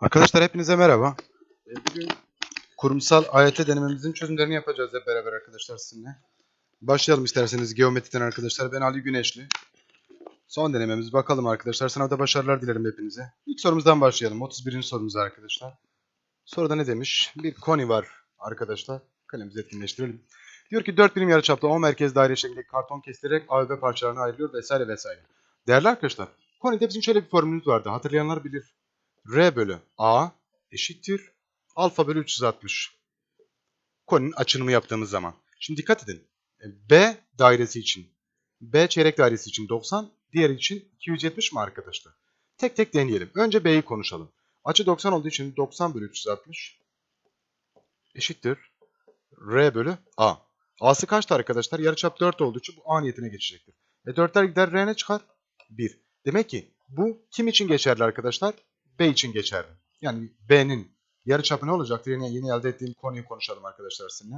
Arkadaşlar hepinize merhaba. Ee, Bugün kurumsal AYT denememizin çözümlerini yapacağız hep beraber arkadaşlar sizinle. Başlayalım isterseniz geometriden arkadaşlar. Ben Ali Güneşli. Son denememiz bakalım arkadaşlar. Sınavda başarılar dilerim hepinize. İlk sorumuzdan başlayalım. 31. sorumuz arkadaşlar. Soruda ne demiş? Bir koni var arkadaşlar. Kalemizi etkinleştirelim. Diyor ki 4 birim yarıçaplı 10 merkez daire şeklindeki karton kesilerek A ve B parçalarına ayrılıyor vesaire vesaire. Değerli arkadaşlar, konide bizim şöyle bir formülümüz vardı. Hatırlayanlar bilir. R bölü A eşittir alfa bölü 360. Koninin açılımı yaptığımız zaman. Şimdi dikkat edin. E, B dairesi için, B çeyrek dairesi için 90, diğer için 270 mi arkadaşlar? Tek tek deneyelim. Önce B'yi konuşalım. Açı 90 olduğu için 90 bölü 360 eşittir R bölü A. A'sı kaçtı arkadaşlar? Yarıçap 4 olduğu için bu A niyetine geçecektir. E 4'ler gider R ne çıkar? 1. Demek ki bu kim için geçerli arkadaşlar? B için geçerli. Yani B'nin yarıçapı ne olacaktır? Yine yeni elde ettiğim konuyu konuşalım arkadaşlar sizinle.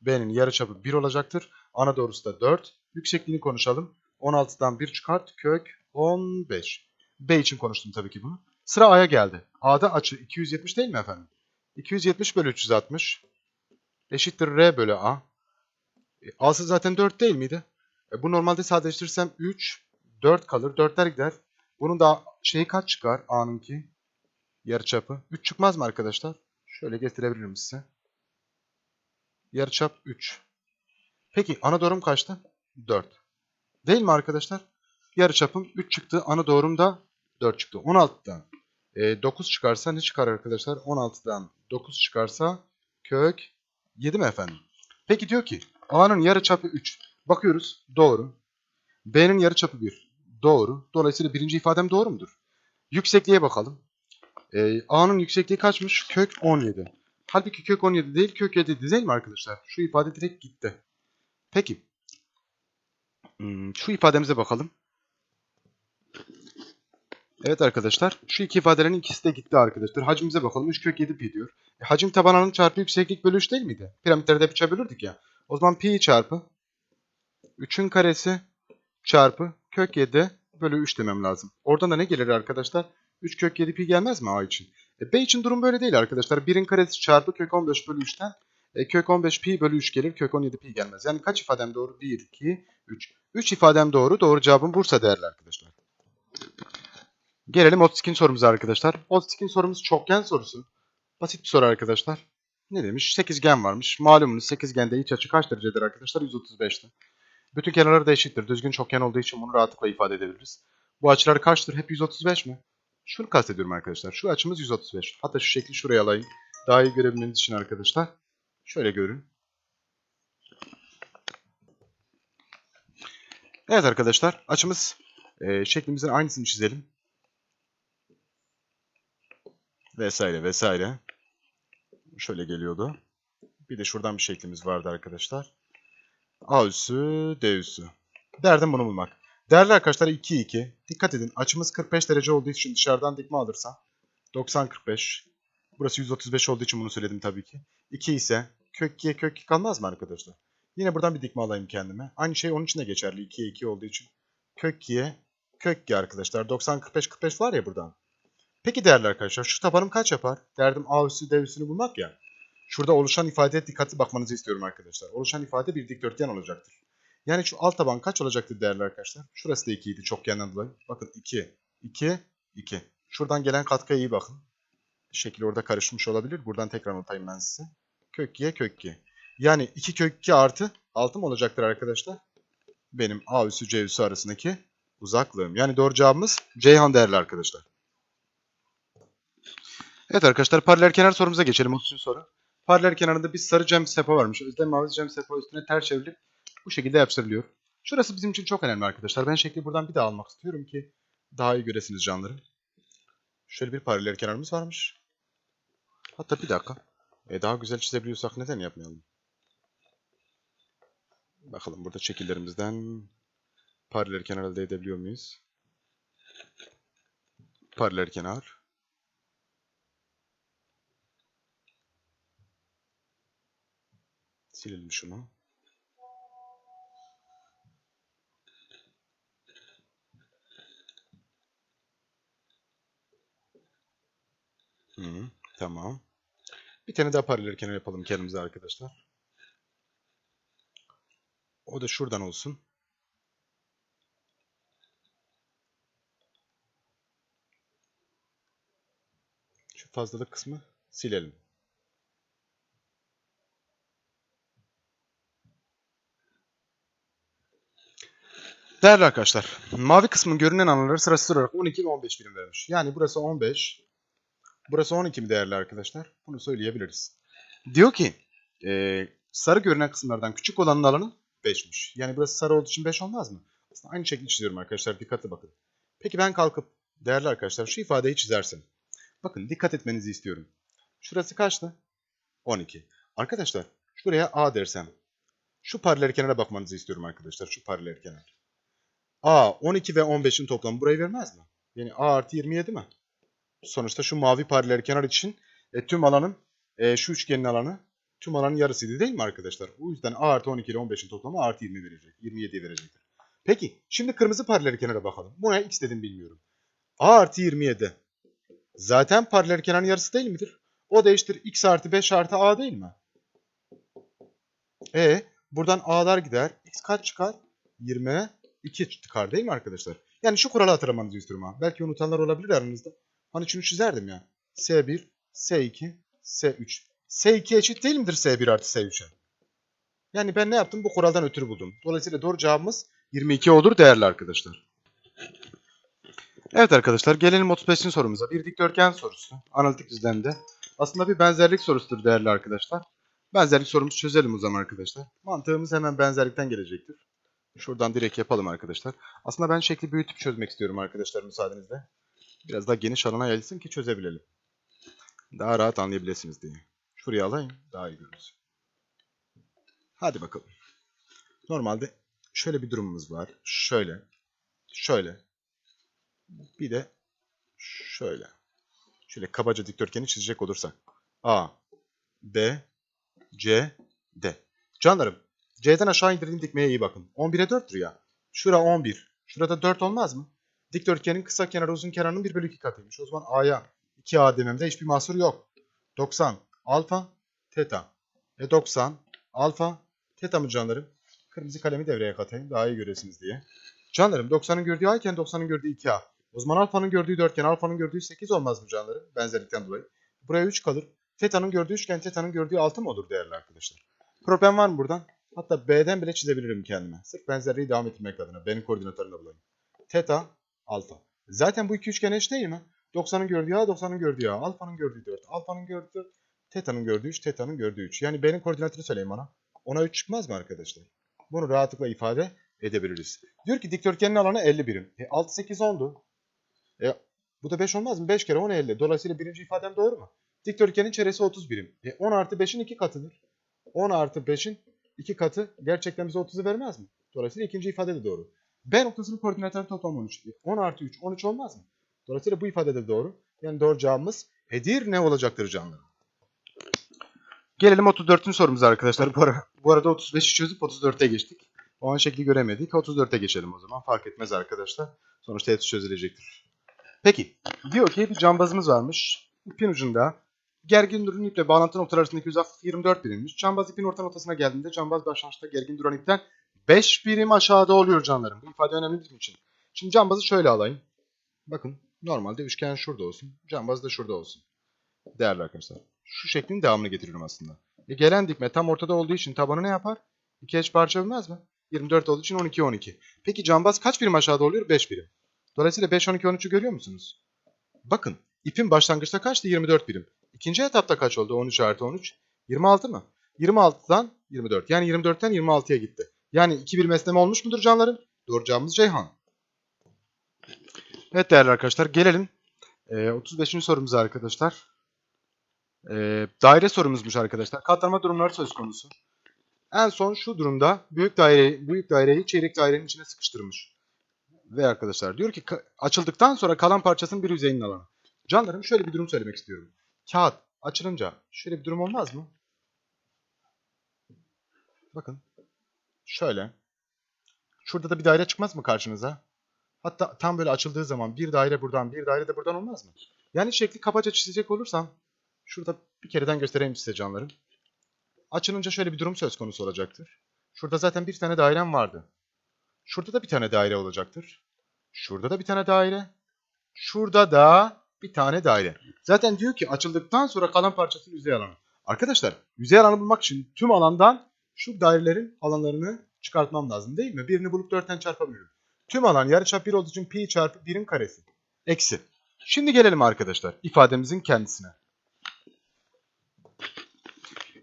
B'nin yarıçapı 1 olacaktır. Ana doğrusu da 4. Yüksekliğini konuşalım. 16'dan 1 çıkart. Kök 15. B için konuştum tabii ki bunu. Sıra A'ya geldi. A'da açı 270 değil mi efendim? 270 bölü 360 eşittir R bölü A. E, A'sı zaten 4 değil miydi? E, bu normalde sadeleştirirsem 3, 4 kalır. 4'ler gider. Bunun da şeyi kaç çıkar A'nınki? Yarıçapı. 3 çıkmaz mı arkadaşlar? Şöyle getirebilirim size. Yarıçap 3. Peki ana doğrum kaçtı? 4. Değil mi arkadaşlar? Yarıçapım 3 çıktı. Ana doğrum da 4 çıktı. 16'dan e, 9 çıkarsa ne çıkar arkadaşlar? 16'dan 9 çıkarsa kök 7 mi efendim? Peki diyor ki A'nın yarıçapı 3. Bakıyoruz. Doğru. B'nin yarıçapı 1. Doğru. Dolayısıyla birinci ifadem doğru mudur? Yüksekliğe bakalım. Ee, A'nın yüksekliği kaçmış? Kök 17. Halbuki kök 17 değil, kök 7 değil mi arkadaşlar? Şu ifade direkt gitti. Peki. Hmm, şu ifademize bakalım. Evet arkadaşlar. Şu iki ifadelerin ikisi de gitti arkadaşlar. Hacmimize bakalım. 3 kök 7 pi diyor. E, hacim taban alanı çarpı yükseklik bölü 3 değil miydi? Piramitlerde hep 3'e bölürdük ya. O zaman pi çarpı 3'ün karesi çarpı kök 7 bölü 3 demem lazım. Oradan da ne gelir arkadaşlar? 3 kök 7 pi gelmez mi A için? E, B için durum böyle değil arkadaşlar. 1'in karesi çarpı kök 15 bölü 3'ten e, kök 15 pi bölü 3 gelir. Kök 17 pi gelmez. Yani kaç ifadem doğru? 1, 2, 3. 3 ifadem doğru. Doğru cevabım Bursa değerli arkadaşlar. Gelelim 32. sorumuza arkadaşlar. 32. sorumuz çokgen sorusu. Basit bir soru arkadaşlar. Ne demiş? Sekizgen varmış. Malumunuz sekizgende iç açı kaç derecedir arkadaşlar? 135'ti. Bütün kenarları da eşittir. Düzgün çokgen olduğu için bunu rahatlıkla ifade edebiliriz. Bu açılar kaçtır? Hep 135 mi? Şunu kastediyorum arkadaşlar. Şu açımız 135. Hatta şu şekli şuraya alayım. Daha iyi görebilmeniz için arkadaşlar. Şöyle görün. Evet arkadaşlar. Açımız e, şeklimizin aynısını çizelim. Vesaire vesaire. Şöyle geliyordu. Bir de şuradan bir şeklimiz vardı arkadaşlar. A üssü, D üssü. Derdim bunu bulmak. Değerli arkadaşlar 2, 2. Dikkat edin açımız 45 derece olduğu için dışarıdan dikme alırsam 90, 45. Burası 135 olduğu için bunu söyledim tabii ki. 2 ise kök 2'ye kök 2 kalmaz mı arkadaşlar? Yine buradan bir dikme alayım kendime. Aynı şey onun için de geçerli 2'ye 2 olduğu için. Kök 2'ye kök 2 arkadaşlar. 90, 45, 45 var ya buradan. Peki değerli arkadaşlar şu tabanım kaç yapar? Derdim A üssü D üssünü bulmak ya. Şurada oluşan ifadeye dikkatli bakmanızı istiyorum arkadaşlar. Oluşan ifade bir dikdörtgen olacaktır. Yani şu alt taban kaç olacaktır değerli arkadaşlar? Şurası da 2 idi çokgenden dolayı. Bakın 2, 2, 2. Şuradan gelen katkıya iyi bakın. Şekil orada karışmış olabilir. Buradan tekrar anlatayım ben size. Kök 2'ye kök 2. Yani 2 kök 2 artı 6 mı olacaktır arkadaşlar? Benim A üssü C üssü arasındaki uzaklığım. Yani doğru cevabımız Ceyhan değerli arkadaşlar. Evet arkadaşlar paralel kenar sorumuza geçelim. 30. soru. Paralel kenarında bir sarı cam sepa varmış. Özde mavi cam sepa üstüne ters çevrilip bu şekilde yapıştırılıyor. Şurası bizim için çok önemli arkadaşlar. Ben şekli buradan bir daha almak istiyorum ki daha iyi göresiniz canları. Şöyle bir paralel kenarımız varmış. Hatta bir dakika. E daha güzel çizebiliyorsak neden yapmayalım? Bakalım burada şekillerimizden paralel kenar elde edebiliyor muyuz? Paralel kenar. Silelim şunu. Hı, tamam. Bir tane daha paralel kenar yapalım kendimize arkadaşlar. O da şuradan olsun. Şu fazlalık kısmı silelim. Değerli arkadaşlar, mavi kısmın görünen alanları sırasız olarak 12 ve 15 birim vermiş. Yani burası 15, burası 12 mi değerli arkadaşlar? Bunu söyleyebiliriz. Diyor ki, e, sarı görünen kısımlardan küçük olanın alanı 5'miş. Yani burası sarı olduğu için 5 olmaz mı? Aslında aynı şekilde çiziyorum arkadaşlar, dikkatli bakın. Peki ben kalkıp, değerli arkadaşlar şu ifadeyi çizersem. Bakın dikkat etmenizi istiyorum. Şurası kaçtı? 12. Arkadaşlar, şuraya A dersem, şu paralel kenara bakmanızı istiyorum arkadaşlar, şu paralel kenar. A 12 ve 15'in toplamı burayı vermez mi? Yani A artı 27 mi? Sonuçta şu mavi paralel kenar için e, tüm alanın e, şu üçgenin alanı tüm alanın yarısıydı değil mi arkadaşlar? O yüzden A artı 12 ile 15'in toplamı artı 20 verecek. 27 verecektir. Peki şimdi kırmızı paralel kenara bakalım. Buna x dedim bilmiyorum. A artı 27 zaten paralel kenarın yarısı değil midir? O da eşittir x artı 5 artı A değil mi? E buradan A'lar gider. X kaç çıkar? 20 2 çıkar değil mi arkadaşlar? Yani şu kuralı hatırlamanızı istiyorum ha. Belki unutanlar olabilir aranızda. Hani şunu çizerdim ya. S1, S2, S3. S2 eşit değil midir S1 artı S3'e? Yani ben ne yaptım? Bu kuraldan ötürü buldum. Dolayısıyla doğru cevabımız 22 olur değerli arkadaşlar. Evet arkadaşlar gelelim 35. sorumuza. Bir dikdörtgen sorusu. Analitik düzlemde. Aslında bir benzerlik sorusudur değerli arkadaşlar. Benzerlik sorumuzu çözelim o zaman arkadaşlar. Mantığımız hemen benzerlikten gelecektir. Şuradan direkt yapalım arkadaşlar. Aslında ben şekli büyütüp çözmek istiyorum arkadaşlar müsaadenizle. Biraz daha geniş alana yayılsın ki çözebilelim. Daha rahat anlayabilirsiniz diye. Şuraya alayım daha iyi görürüz. Hadi bakalım. Normalde şöyle bir durumumuz var. Şöyle. Şöyle. Bir de şöyle. Şöyle kabaca dikdörtgeni çizecek olursak. A, B, C, D. Canlarım C'den aşağı indirdiğim dikmeye iyi bakın. 11'e 4'tür ya. Şura 11. Şurada 4 olmaz mı? Dikdörtgenin kısa kenarı uzun kenarının 1 bölü 2 katıymış. O zaman A'ya 2A dememde hiçbir mahsur yok. 90 alfa teta. E 90 alfa teta mı canlarım? Kırmızı kalemi devreye katayım daha iyi göresiniz diye. Canlarım 90'ın gördüğü A iken 90'ın gördüğü 2A. O zaman alfanın gördüğü 4 iken alfanın gördüğü 8 olmaz mı canlarım? Benzerlikten dolayı. Buraya 3 kalır. Teta'nın gördüğü üçgen teta'nın gördüğü 6 mı olur değerli arkadaşlar? Problem var mı buradan? Hatta B'den bile çizebilirim kendime. Sırf benzerliği devam ettirmek adına. B'nin koordinatlarını bulayım. Teta, alfa. Zaten bu iki üçgen eş değil mi? 90'ın gördüğü A, 90'ın gördüğü A. Alfanın gördüğü 4. Alfanın gördüğü 4. Teta'nın gördüğü 3, teta'nın gördüğü 3. Yani B'nin koordinatını söyleyin bana. Ona 3 çıkmaz mı arkadaşlar? Bunu rahatlıkla ifade edebiliriz. Diyor ki dikdörtgenin alanı 50 birim. E 6, 8, 10'du. E bu da 5 olmaz mı? 5 kere 10 50. Dolayısıyla birinci ifadem doğru mu? Dikdörtgenin çevresi 30 birim. E 10 artı 5'in 2 katıdır. 10 artı 5'in 2 katı gerçekten bize 30'u vermez mi? Dolayısıyla ikinci ifade de doğru. B noktasının koordinatları toplam 13. 10 artı 3 13 olmaz mı? Dolayısıyla bu ifade de doğru. Yani doğru cevabımız Edirne olacaktır canlarım. Gelelim 34. sorumuza arkadaşlar. Bu, ara, bu arada 35'i çözüp 34'e geçtik. O an şekli göremedik. 34'e geçelim o zaman. Fark etmez arkadaşlar. Sonuçta hepsi çözülecektir. Peki. Diyor ki bir cambazımız varmış. İpin ucunda gergin duran iple bağlantı noktaları arasındaki uzaklık 24 birimmiş. Cambaz ipin orta noktasına geldiğinde cambaz başlangıçta gergin duran ipten 5 birim aşağıda oluyor canlarım. Bu ifade önemli bizim için. Şimdi cambazı şöyle alayım. Bakın normalde üçgen şurada olsun. Cambaz da şurada olsun. Değerli arkadaşlar. Şu şeklin devamını getiriyorum aslında. E gelen dikme tam ortada olduğu için tabanı ne yapar? 2 eş parça bölmez mi? 24 olduğu için 12 12. Peki cambaz kaç birim aşağıda oluyor? 5 birim. Dolayısıyla 5 12 13'ü görüyor musunuz? Bakın ipin başlangıçta kaçtı? 24 birim. İkinci etapta kaç oldu? 13 artı 13. 26 mı? 26'dan 24. Yani 24'ten 26'ya gitti. Yani 2 bir mesleme olmuş mudur canlarım? Doğru cevabımız Ceyhan. Evet değerli arkadaşlar gelelim. Ee, 35. sorumuza arkadaşlar. Ee, daire sorumuzmuş arkadaşlar. Katlanma durumları söz konusu. En son şu durumda büyük daire büyük daireyi çeyrek dairenin içine sıkıştırmış. Ve arkadaşlar diyor ki açıldıktan sonra kalan parçasının bir yüzeyinin alanı. Canlarım şöyle bir durum söylemek istiyorum. Kağıt açılınca şöyle bir durum olmaz mı? Bakın. Şöyle. Şurada da bir daire çıkmaz mı karşınıza? Hatta tam böyle açıldığı zaman bir daire buradan bir daire de buradan olmaz mı? Yani şekli kabaca çizecek olursam şurada bir kereden göstereyim size canlarım. Açılınca şöyle bir durum söz konusu olacaktır. Şurada zaten bir tane dairem vardı. Şurada da bir tane daire olacaktır. Şurada da bir tane daire. Şurada da bir tane daire. Zaten diyor ki açıldıktan sonra kalan parçası yüzey alanı. Arkadaşlar yüzey alanı bulmak için tüm alandan şu dairelerin alanlarını çıkartmam lazım değil mi? Birini bulup 4'ten çarpabilirim. Tüm alan yarıçap 1 olduğu için pi çarpı 1'in karesi. Eksi. Şimdi gelelim arkadaşlar ifademizin kendisine.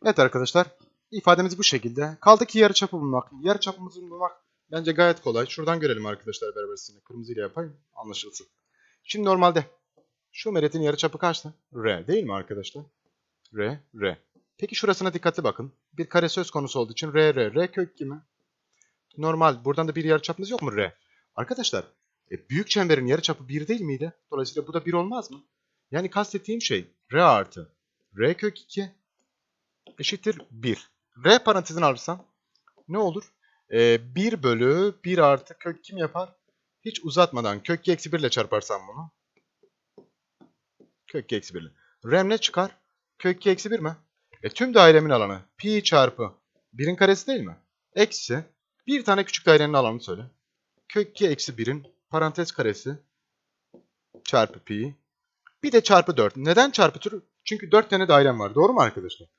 Evet arkadaşlar ifademiz bu şekilde. Kaldı ki yarıçapı bulmak. Yarıçapımızı bulmak bence gayet kolay. Şuradan görelim arkadaşlar beraber sizinle. Kırmızıyla yapayım anlaşılsın. Şimdi normalde şu meretin yarıçapı kaçtı? R değil mi arkadaşlar? R, R. Peki şurasına dikkatli bakın. Bir kare söz konusu olduğu için R, R. R kök kimi? Normal. Buradan da bir yarıçapımız yok mu R? Arkadaşlar e, büyük çemberin yarıçapı 1 değil miydi? Dolayısıyla bu da 1 olmaz mı? Yani kastettiğim şey R artı R kök 2 eşittir 1. R parantezini alırsam ne olur? E, 1 bölü 1 artı kök kim yapar? Hiç uzatmadan kök 2 eksi 1 ile çarparsam bunu. Kök 2 eksi 1 ile. R'm ne çıkar? Kök 2 eksi 1 mi? E tüm dairemin alanı pi çarpı 1'in karesi değil mi? Eksi bir tane küçük dairenin alanını söyle. Kök 2 eksi 1'in parantez karesi çarpı pi. Bir de çarpı 4. Neden çarpı tür? Çünkü 4 tane dairem var. Doğru mu arkadaşlar?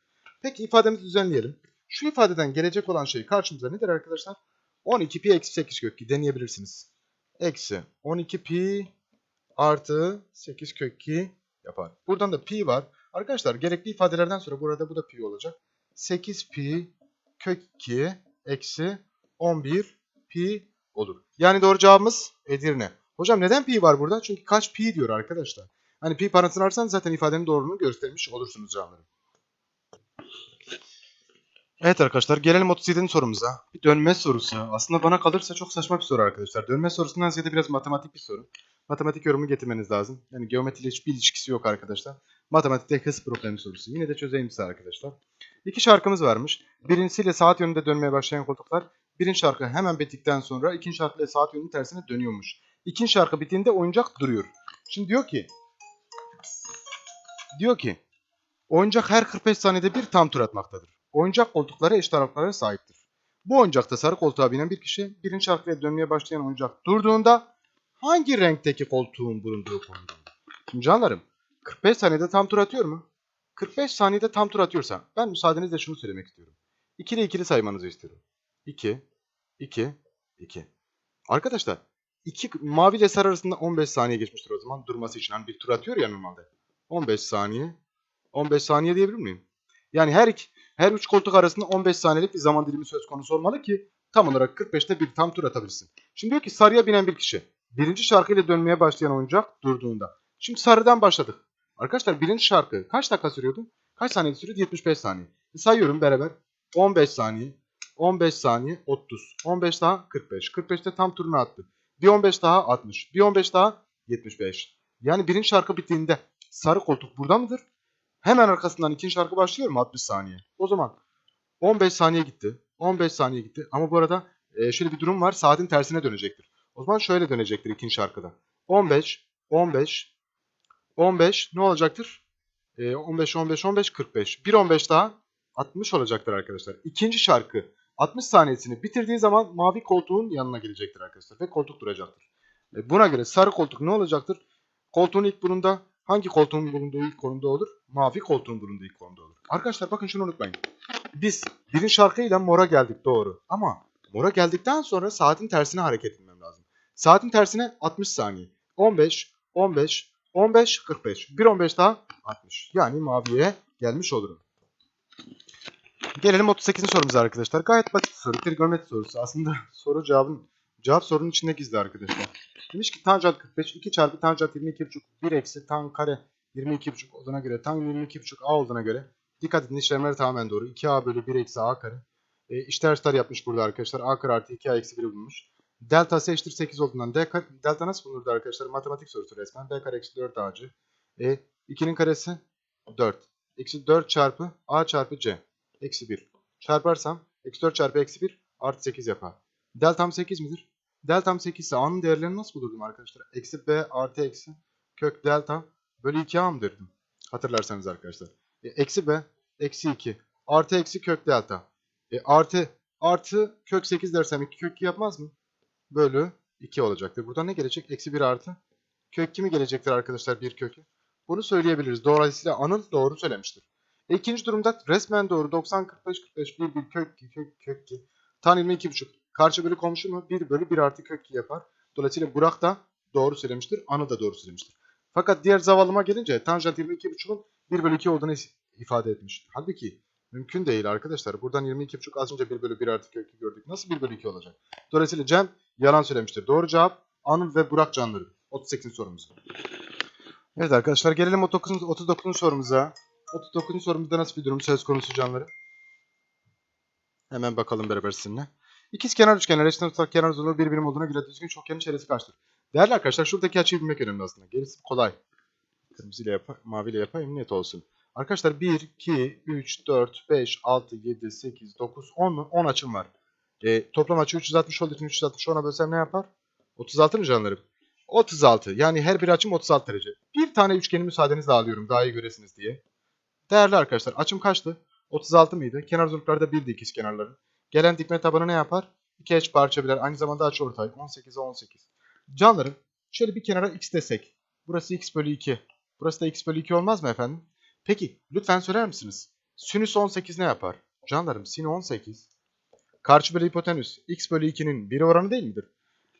Peki ifademizi düzenleyelim. Şu ifadeden gelecek olan şey karşımıza nedir arkadaşlar? 12 pi eksi 8 kök 2 deneyebilirsiniz. Eksi 12 pi artı 8 kök 2 yapar. Buradan da pi var. Arkadaşlar gerekli ifadelerden sonra burada bu da pi olacak. 8 pi kök 2 eksi 11 pi olur. Yani doğru cevabımız Edirne. Hocam neden pi var burada? Çünkü kaç pi diyor arkadaşlar. Hani pi parantezini ararsanız zaten ifadenin doğruluğunu göstermiş olursunuz canlarım. Evet arkadaşlar gelelim 37. sorumuza. Bir dönme sorusu. Aslında bana kalırsa çok saçma bir soru arkadaşlar. Dönme sorusundan ziyade biraz matematik bir soru. Matematik yorumu getirmeniz lazım. Yani geometriyle hiçbir ilişkisi yok arkadaşlar. Matematikte hız problemi sorusu. Yine de çözeyim size arkadaşlar. İki şarkımız varmış. Birincisiyle saat yönünde dönmeye başlayan koltuklar. Birinci şarkı hemen bittikten sonra ikinci şarkıyla saat yönünün tersine dönüyormuş. İkinci şarkı bittiğinde oyuncak duruyor. Şimdi diyor ki diyor ki oyuncak her 45 saniyede bir tam tur atmaktadır. Oyuncak koltukları eşit aralıklara sahiptir. Bu oyuncakta sarı koltuğa binen bir kişi birinci şarkıyla dönmeye başlayan oyuncak durduğunda hangi renkteki koltuğun bulunduğu konumda? Şimdi canlarım 45 saniyede tam tur atıyor mu? 45 saniyede tam tur atıyorsa ben müsaadenizle şunu söylemek istiyorum. İkili ikili saymanızı istiyorum. 2, 2, 2. Arkadaşlar iki mavi ile sarı arasında 15 saniye geçmiştir o zaman durması için. Hani bir tur atıyor ya normalde. 15 saniye. 15 saniye diyebilir miyim? Yani her iki, her üç koltuk arasında 15 saniyelik bir zaman dilimi söz konusu olmalı ki tam olarak 45'te bir tam tur atabilsin. Şimdi diyor ki sarıya binen bir kişi. Birinci şarkıyla dönmeye başlayan oyuncak durduğunda. Şimdi sarıdan başladık. Arkadaşlar birinci şarkı kaç dakika sürüyordu? Kaç saniye sürüyordu? 75 saniye. E, sayıyorum beraber. 15 saniye. 15 saniye 30. 15 daha 45. 45'te tam turunu attı. Bir 15 daha 60. Bir 15 daha 75. Yani birinci şarkı bittiğinde sarı koltuk burada mıdır? Hemen arkasından ikinci şarkı başlıyor mu 60 saniye? O zaman 15 saniye gitti. 15 saniye gitti. Ama bu arada e, şöyle bir durum var. Saatin tersine dönecektir. O zaman şöyle dönecektir ikinci şarkıda. 15, 15, 15 ne olacaktır? E, 15, 15, 15, 45. Bir 15 daha 60 olacaktır arkadaşlar. İkinci şarkı 60 saniyesini bitirdiği zaman mavi koltuğun yanına gelecektir arkadaşlar. Ve koltuk duracaktır. E, buna göre sarı koltuk ne olacaktır? Koltuğun ilk burunda hangi koltuğun bulunduğu ilk konumda olur? Mavi koltuğun bulunduğu ilk konumda olur. Arkadaşlar bakın şunu unutmayın. Biz birinci şarkıyla mora geldik doğru. Ama mora geldikten sonra saatin tersine hareket etmem lazım. Saatin tersine 60 saniye. 15, 15, 15, 45. Bir 15 daha 60. Yani maviye gelmiş olurum. Gelelim 38. sorumuza arkadaşlar. Gayet basit soru. Trigonometri sorusu. Aslında soru cevabın cevap sorunun içinde gizli arkadaşlar. Demiş ki tanjant 45 2 çarpı tanjant 22,5 1 eksi tan kare 22,5 olduğuna göre tan 22,5 a olduğuna göre dikkat edin işlemler tamamen doğru. 2a bölü 1 eksi a kare. E, işler yapmış burada arkadaşlar. a kare artı 2a eksi 1'i bulmuş. Delta eşittir 8 olduğundan D delta nasıl bulunurdu arkadaşlar? Matematik sorusu resmen. B kare eksi 4 a'cı. E, 2'nin karesi 4. Eksi 4 çarpı a çarpı c. Eksi 1. Çarparsam eksi 4 çarpı eksi 1 artı 8 yapar. Deltam 8 midir? Deltam 8 ise a'nın değerlerini nasıl bulurdum arkadaşlar? Eksi b artı eksi kök delta bölü 2a mı derdim? Hatırlarsanız arkadaşlar. E, eksi b eksi 2 artı eksi kök delta. E, artı artı kök 8 dersem 2 kök 2 yapmaz mı? Bölü 2 olacaktır. Burada ne gelecek? Eksi 1 artı. Kök 2 mi gelecektir arkadaşlar bir kökü? Bunu söyleyebiliriz. Dolayısıyla Anıl doğru söylemiştir. İkinci durumda resmen doğru. 90, 45, 45, 1, 1, kök 2, kök, kök 2. Tan 22,5. Karşı bölü komşu mu? 1 bölü 1 artı kök 2 yapar. Dolayısıyla Burak da doğru söylemiştir. Anıl da doğru söylemiştir. Fakat diğer zavallıma gelince tanjant 22,5'un 1 bölü 2 olduğunu ifade etmiş. Halbuki mümkün değil arkadaşlar. Buradan 22,5 az önce 1 bölü 1 artı kök 2 gördük. Nasıl 1 bölü 2 olacak? Dolayısıyla Cem yalan söylemiştir. Doğru cevap Anıl ve Burak canları. 38. sorumuz. Evet arkadaşlar gelelim 39. 39. sorumuza. 39. sorumuzda nasıl bir durum söz konusu canları? Hemen bakalım beraber sizinle. İkiz kenar üçgenler eşit ortak kenar uzunluğu bir birim olduğuna göre düzgün çokgenin çevresi kaçtır? Değerli arkadaşlar şuradaki açıyı bilmek önemli aslında. Gerisi kolay. Kırmızıyla yap maviyle yapayım net olsun. Arkadaşlar 1, 2, 3, 4, 5, 6, 7, 8, 9, 10 mu? 10 açım var. E, toplam açı 360 olduğu için 360 10'a bölsem ne yapar? 36 mı canlarım? 36. Yani her bir açım 36 derece. Bir tane üçgeni müsaadenizle alıyorum daha iyi göresiniz diye. Değerli arkadaşlar açım kaçtı? 36 mıydı? Kenar uzunlukları da 1'di ikiz kenarların. Gelen dikme tabanı ne yapar? 2 eş parça birer. Aynı zamanda açı ortay. 18'e 18. Canlarım şöyle bir kenara x desek. Burası x bölü 2. Burası da x bölü 2 olmaz mı efendim? Peki lütfen söyler misiniz? Sinüs 18 ne yapar? Canlarım sin 18. Karşı bölü hipotenüs x bölü 2'nin 1 oranı değil midir?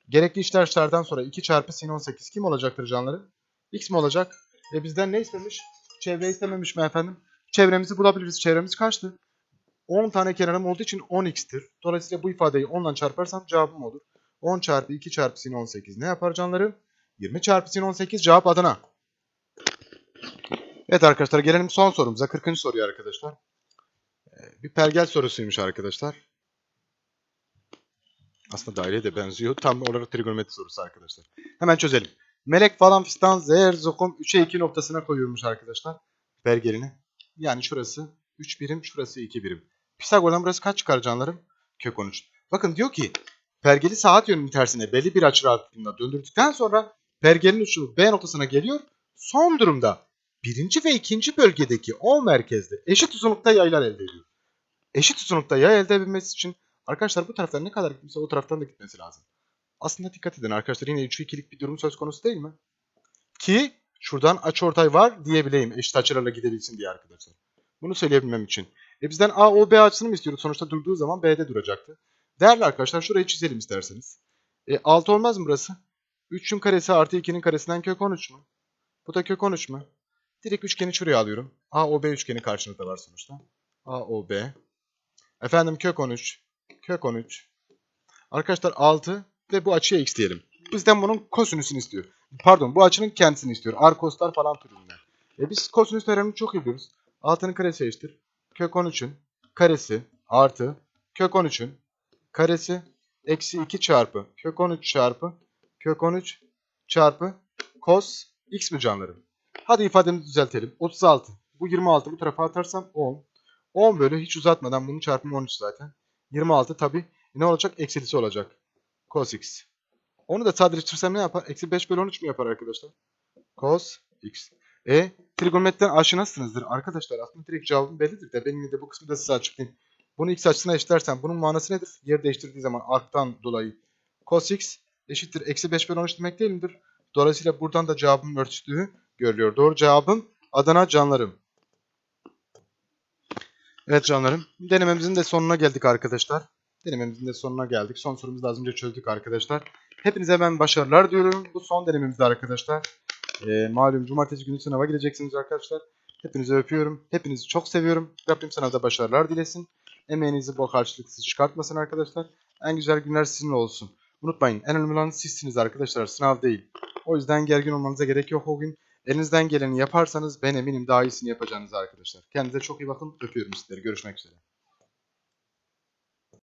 Gerekli işlemlerden sonra 2 çarpı sin 18 kim olacaktır canlarım? X mi olacak? E bizden ne istemiş? Çevre istememiş mi efendim? Çevremizi bulabiliriz. Çevremiz kaçtı? 10 tane kenarım olduğu için 10x'tir. Dolayısıyla bu ifadeyi 10 ile çarparsam cevabım olur. 10 çarpı 2 çarpı sin 18 ne yapar canlarım? 20 çarpı sin 18 cevap Adana. Evet arkadaşlar gelelim son sorumuza. 40. soruya arkadaşlar. Ee, Bir pergel sorusuymuş arkadaşlar. Aslında daireye de benziyor. Tam olarak trigonometri sorusu arkadaşlar. Hemen çözelim. Melek falan fistan zer zokum 3'e 2 noktasına koyuyormuş arkadaşlar. Pergelini. Yani şurası 3 birim, şurası 2 birim. Pisagor'dan burası kaç çıkar canlarım? Kök 13. Bakın diyor ki pergeli saat yönünün tersine belli bir açı rahatlığında döndürdükten sonra pergelin uçu B noktasına geliyor. Son durumda birinci ve ikinci bölgedeki O merkezde eşit uzunlukta yaylar elde ediyor. Eşit uzunlukta yay elde edilmesi için arkadaşlar bu taraftan ne kadar gitmişse o taraftan da gitmesi lazım. Aslında dikkat edin arkadaşlar yine 3 2'lik bir durum söz konusu değil mi? Ki şuradan açıortay var diyebileyim eşit açılarla gidebilsin diye arkadaşlar. Bunu söyleyebilmem için. E bizden A, O, B açısını mı istiyoruz? Sonuçta durduğu zaman B'de duracaktı. Değerli arkadaşlar şurayı çizelim isterseniz. E 6 olmaz mı burası? 3'ün karesi artı 2'nin karesinden kök 13 mu? Bu da kök 13 mü? Direkt üçgeni şuraya alıyorum. A, O, B üçgeni karşınızda var sonuçta. A, O, B. Efendim kök 13. Kök 13. Arkadaşlar 6 ve bu açıya x diyelim. Bizden bunun kosinüsünü istiyor. Pardon bu açının kendisini istiyor. Arkoslar falan türünden. E biz kosinüs teoremini çok iyi biliyoruz. 6'nın karesi eşittir. Kök 13'ün karesi artı kök 13'ün karesi eksi 2 çarpı kök 13 çarpı kök 13 çarpı cos x mi canlarım? Hadi ifademizi düzeltelim. 36. Bu 26 bu tarafa atarsam 10. 10 bölü hiç uzatmadan bunun çarpımı 13 zaten. 26 tabi ne olacak? Eksilisi olacak. Cos x. Onu da sadeleştirirsem ne yapar? Eksi 5 bölü 13 mi yapar arkadaşlar? Cos x. E trigonometriden aşinasınızdır. Arkadaşlar aslında direkt cevabım bellidir de benim de bu kısmı da size açıklayayım. Bunu x açısına eşitlersem bunun manası nedir? Yer değiştirdiği zaman arctan dolayı cos x eşittir. Eksi 5 bölü 13 demek değil midir? Dolayısıyla buradan da cevabın örtüştüğü görülüyor. Doğru cevabım Adana canlarım. Evet canlarım. Denememizin de sonuna geldik arkadaşlar. Denememizin de sonuna geldik. Son sorumuzu da az önce çözdük arkadaşlar. Hepinize ben başarılar diyorum. Bu son denememizde arkadaşlar. Ee, malum cumartesi günü sınava gireceksiniz arkadaşlar. Hepinizi öpüyorum. Hepinizi çok seviyorum. Rabbim sınavda başarılar dilesin. Emeğinizi bol karşılıksız çıkartmasın arkadaşlar. En güzel günler sizinle olsun. Unutmayın en önemli olan sizsiniz arkadaşlar. Sınav değil. O yüzden gergin olmanıza gerek yok o gün. Elinizden geleni yaparsanız ben eminim daha iyisini yapacağınız arkadaşlar. Kendinize çok iyi bakın. Öpüyorum sizleri. Görüşmek üzere.